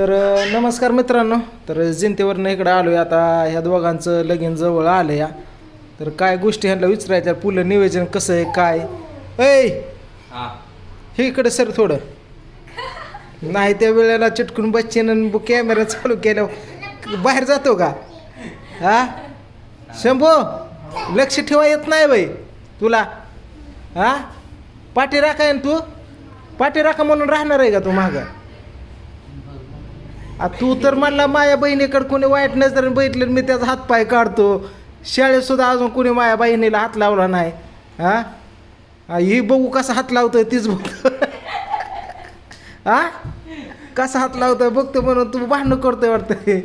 तर नमस्कार मित्रांनो. तर जिंतीवरनं इकडं आलो आता ह्या दोघांचं लगीन जवळ आलं या तर काय गोष्टी ह्यांना विचारायच्या? पुलं नियोजन कसं आहे? काय? ऐ! हा. इकडे सर थोडं. नाही त्या वेळेला चिटकून बच्चेन कॅमेरा चालू केल्यावर बाहेर जातो का? हा? शंभो लक्ष ठेवा येत नाही बाई. तुला. हा? पाठी राखाय ना तू. पाठी राखा म्हणून राहणार आहे का तू मागं? आ तू तर म्हणला माझ्या बहिणीकडे कोणी वाईट नजरेने बघितलं मी त्याचा हातपाय काढतो. शाळेत सुद्धा अजून कोणी माझ्या बहिणीला हात लावला नाही. हा हा, बघू कसा हात लावतोय तीच बघतो हा कसा हात लावतोय बघतो म्हणून तू भांडणं करतोय वाटतंय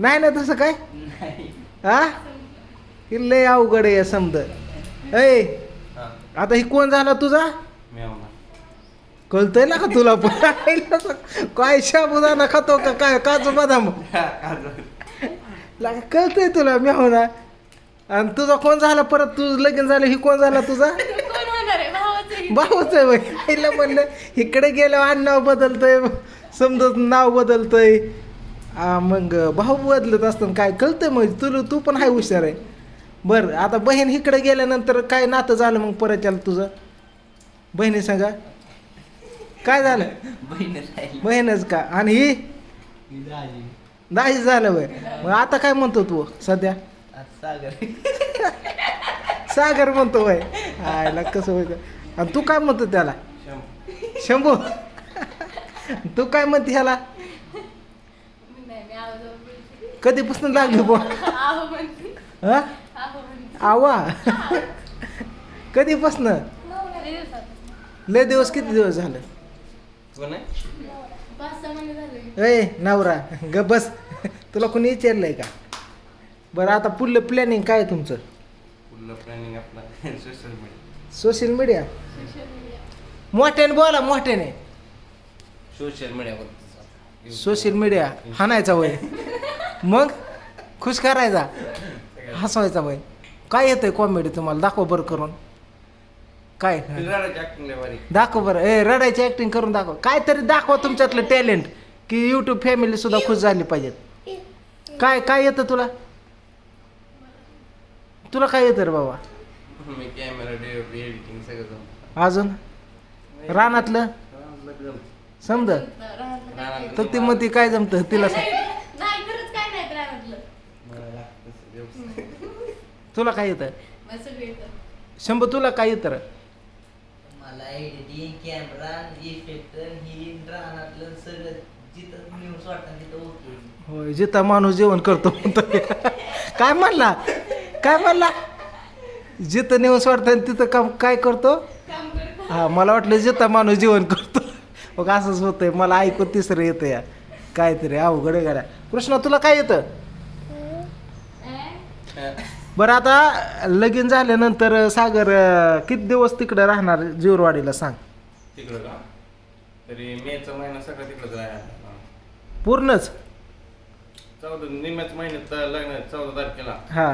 नाही ना तसं काय? हा ही लय अवघड आहे समज. ऐ आता ही कोण झाला तुझा? कळतंय ना का तुला? पण काय शाबुदाना खातो का काय? काजू बदाम? कळतंय तुला मी हो ना. आणि तुझा कोण झाला परत? तू लगीन झालं ही कोण झाला तुझा? कोण होणार आहे? भावाचं आहे. भाऊच आहे बाई. आईला म्हणलं इकडे गेल्यावर आडनाव बदलतंय. समजत नाव बदलतंय. आ, मग भाऊ बदलत असताना काय कळतंय मग? तुला तू पण हाय हुशार आहे. बरं आता बहीण इकडे गेल्यानंतर काय नातं झालं मग परत त्याला तुझं? बहिणी सांगा काय झालं? राहिली. बहीणच का? आणि ही? नाही झालं बाय मग आता काय म्हणतो तू सध्या? सागर. सागर म्हणतो बाय आयला कसं होय आणि तू काय म्हणतो त्याला? शंभू. तू काय म्हणते ह्याला. कधीपासून लागली म्हणते. हा? आहो म्हणते. आवा? कधीपासून. लय दिवस किती दिवस झालं? कोण आहे. ए नवरा ग बस. तुला कोणी विचारलंय का? बरं आता पुढलं प्लॅनिंग काय आहे तुमचं? पुढलं प्लॅनिंग आपला social media social media social media. मोठ्याने बोला मोठ्याने. सोशल मीडियावर सोशल मीडिया हाणायचा वय. मग? खुश करायचा? हसवायचा वय. काय येतंय कॉमेडी तुम्हाला? दाखव बरं करून. काय ऍक्टिंग भारी दाखव बरं ए रडायची ऍक्टिंग करून दाखव काय तरी दाखवा तुमच्यातलं टॅलेंट की यूट्यूब फॅमिली सुद्धा खुश झाली पाहिजेत काय काय येतं तुला तुला काय येतं रे बाबा मी कॅमेरा एडिटिंग सगळं जमतं. अजून रानातलं रानातलं जमतं. समज रानातलं. तर ती मग ती काय जमतं तिला सांग नाही खरंच काय नाही रानातलं मला लागतं सगळं. तुला काय येतं मला सगळं येतं. शंभू तुला काय येतं रे? कॅमेरा इफेक्ट ही रानातलं सगळं जिथं न्यूज वाटतं तिथं ओके होय जिथं माणूस जेवण करतो म्हणतो काय म्हणला? काय म्हणला? जिथं नेऊन वाटतं तिथं काम काय करतो? काम करत. हा मला वाटलं जिथं माणूस जेवण करतो. मग असंच होतंय. मला ऐकून तिसरं येतं या काहीतरी अवघड आहे गाड्या कृष्णा तुला काय येतं? बरं आता लगीन झाल्यानंतर सागर अं, किती दिवस तिकडे राहणार? जीवरवाडीला सांग. तिकडं का? तरी मेचा महिना सगळं तिकडंच राहायला पूर्णच? चौदा निम्याच महिन्यात लग्न आहे, चौदा तारखेला. हा.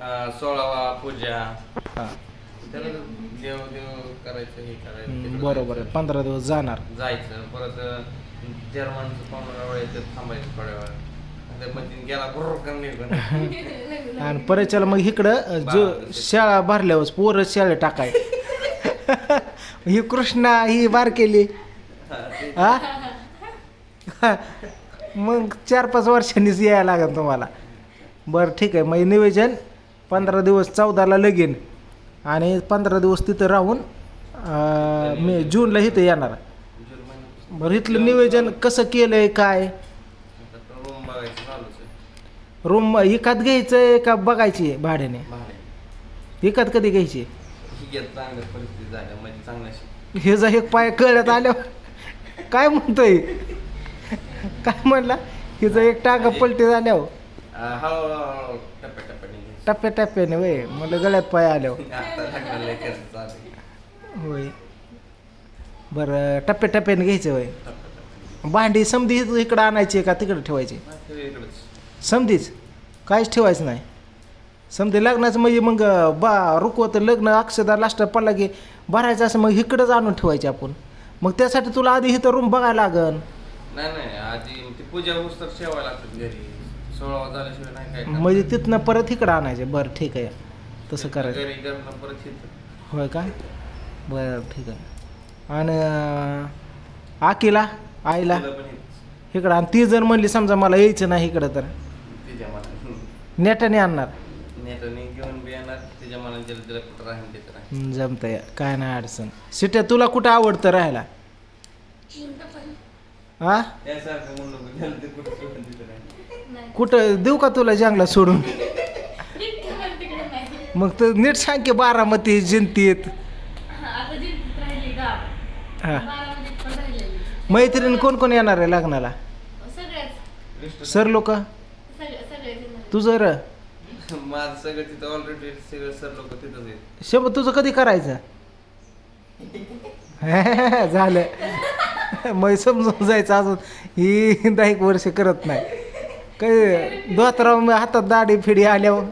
अं, सोळावा पूजा. हा. त्याला देव देव करायचं हे करायचं तिकडं बरोबर आहे. पंधरा दिवस जाणार. जायचं. परत जर्मनचं पाहुणा वेळेचं थांबायचं थोड्या वेळमध्ये गेला बरोबर निघून. आणि परत मग इकडं अं, जो शाळा भरल्यावर पोरं शाळेत टाकाय. ही कृष्णा ही बारकेली हा? मग चार पाच वर्षांनीच यायला लागेल तुम्हाला. बरं ठीक आहे. मग नियोजन पंधरा दिवस चौदाला लगीन आणि पंधरा दिवस तिथं राहून अं, मे जूनला इथं येणार. बरं इथलं नियोजन कसं केलंय काय? रूम बघायचं चालूच आहे एकात का बघायची आहे भाड्याने? भाडे. एकात कधी घ्यायची? ही घेत चांगल्या परिस्थिती झाल्या म्हणजे चांगल्या हे जा एक पाय कळत आल्यावर काय म्हणतोय? काय म्हणला? हिचा एक टाका पलटी झाल्यावर? हळूहळू टप्प्या टप्प्याने घ्यायचं. टप्प्या टप्प्याने वय म्हणलं गळ्यात पाय आल्यावर. आता लग्नाला लय खर्च चालू आहे. होय. बरं टप्प्या टप्प्याने घ्यायचं वय. भांडी समधी इकडं आणायची का तिकडं ठेवायची. समधीच? काहीच ठेवायचं नाही. समधी लग्नाचं म्हणजे मग बा रुकवतं लग्न अक्षदा लास्ट पडला की भरायचं असं मग इकडंच आणून ठेवायचे आपण. मग त्यासाठी तुला आधी इथं रूम बघायला लागन. नाही नाही आधी ती पूजा तर लागतात घरी. सोळावा झाल्याशिवाय नाही काय करता. म्हणजे तिथनं परत इकडं आणायचे. बरं ठीक आहे. तसं करायचं. घरी करणं परत येतं होय का? बरं ठीक आहे. आणि अं, आकीला आईला तिला पण हेच. इकडं आणि. ती जर म्हणली समजा मला यायचं नाही इकडं तर. तिच्या मनात नेटाने आणणार. नेटाने घेऊन बी येणार तिच्या मनात ज्याला तिला कुठं राहील तिथं राहील हं, जमतंय. काय नाही अडचण. सिट्या तुला कुठं आवडतं राहायला? हा त्यासारखं म्हणून नको ज्याला ते कुठं सोडून तिथं राहील नाही. कुठं? देऊ का तुला जंगला सोडून. मग तर नीट सांग की बारामती जिंतीत. हा. हा. मैत्रीण कोण कोण येणार आहे लग्नाला? सर लोक? सगळे सगळे येणार. तुझं र माझं सगळं तिथं ऑलरेडी सगळं सर लोक तिथंच आहेत. तुझं कधी करायचं? झालं. मग समजून जायचं अजून. ही दहा एक वर्ष करत नाही. काय दोतराव हातात दाढी फिडी आल्यावर.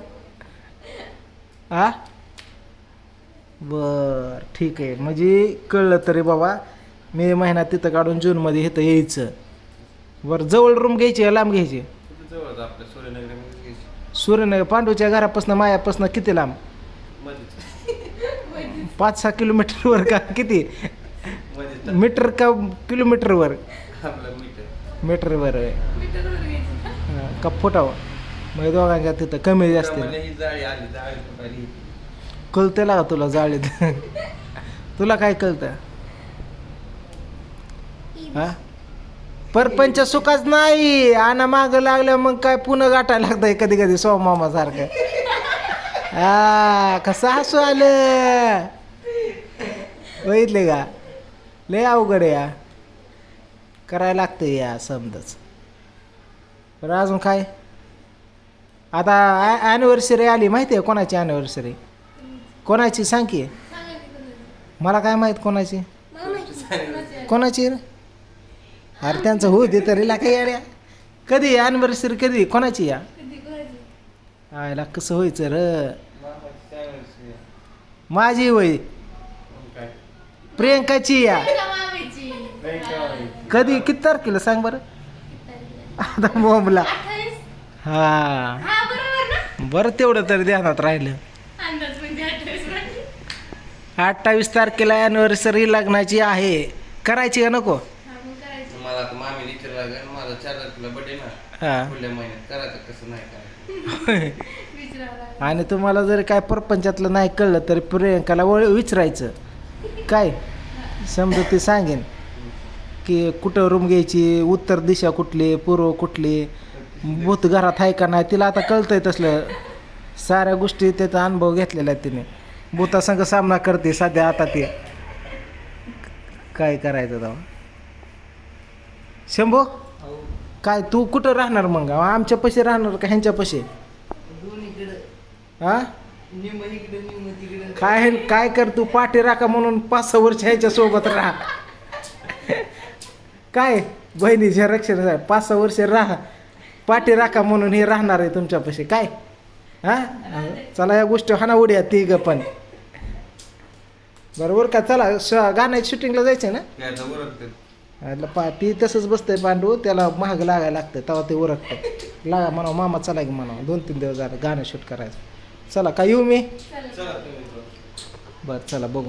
हा बर ठीक आहे. म्हणजे कळलं तरी बाबा मे महिन्यात तिथं काढून जूनमध्ये इथं यायचं. बरं जवळ रूम घ्यायची लांब घ्यायची? तिथं जवळच आपल्या सूर्यनगरीमध्ये. घ्यायची. सूर्यनगर पांडूच्या घरापासून मायापासून किती लांब? पाच सहा किलोमीटरवर का? किती? मीटर का किलोमीटरवर मीटरवर का फुटावं? मग दोघांच्या तिथं कमी जास्त. कळतं लागा तुला जाळीत. तुला काय कळतं? हा? परपंच सुखाच नाही. आणा माग लागल्या मग काय पुन्हा गाठायला लागतंय कधी कधी सोमामा सारखं. हा कसं हसू आलं? बघितले का? लय अवघड या. करायला लागतं या समजच. बरं अजून काय? आता ॲनिव्हर्सरी आली माहिती आहे कोणाची ॲनिव्हर्सरी कोणाची सांग की. मला काय माहीत कोणाची? कोणाची आहे. कोणाची? रे अरे त्यांचं होऊ दे तरी ला काही अरे कधी ॲनिव्हर्सरी कधी? कोणाची या? आयला कसं व्हायचं र? माझी वय प्रियंकाची या. कधी? किती तारखेला सांग बरं? आता मोमला अठ्ठावीस? हा? बरं तेवढं तरी ध्यानात राहिलं. म्हणजे अठ्ठावीस म्हणजे. अठ्ठावीस तारखेला ॲनिव्हर्सरी लग्नाची आहे. करायची का नको हा, मग करायचं. मला आता लागेल. माझा चार तारखेला बर्थडे ना हा. पुढल्या महिन्यात. करायचं कसं नाही करायचं. आणि तुम्हाला जर काय परपंचातलं नाही कळलं तर प्रियंकाला वळ विचारायचं. काय? समजा ते सांगेन. की कुठं रूम घ्यायची उत्तर दिशा कुठली पूर्व कुठली भूत घरात आहे का नाही तिला आता कळतंय तसलं. साऱ्या गोष्टी त्याचा अनुभव घेतलेला आहे तिने. भूतासंग सामना करते सध्या आता ते. काय करायचं तेव्हा? शंभो? अहो काय तू कुठं राहणार मग? आमच्या पशी राहणार का ह्यांच्या पशी? हा? तिकडं काय काय कर तू? पाठी राखा म्हणून पाच सहा वर्ष ह्याच्या सोबत राहा. काय बहिणीच्या रक्षण पाच सहा वर्ष राहा. पाठी राखा म्हणून हे राहणार आहे तुमच्यापाशी काय? हा? चला या गोष्टी हाना उड्या तिघ पण. बरोबर का? चला गाण्याच्या शूटिंगला जायचं ना? पा ती तसंच बसतंय पांडू त्याला महाग लागायला लागतं तेव्हा ते उरकतं लागा म्हणा मामा चला की म्हणा दोन तीन दिवस झालं गाणं शूट करायचं. चला का येऊ मी? बरं चला बघू.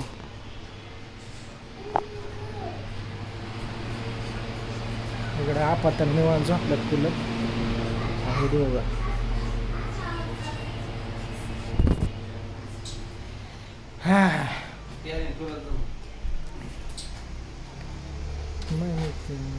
इकडे आपातन निवांत झोपल्यात फुलं आहे देऊ हा. think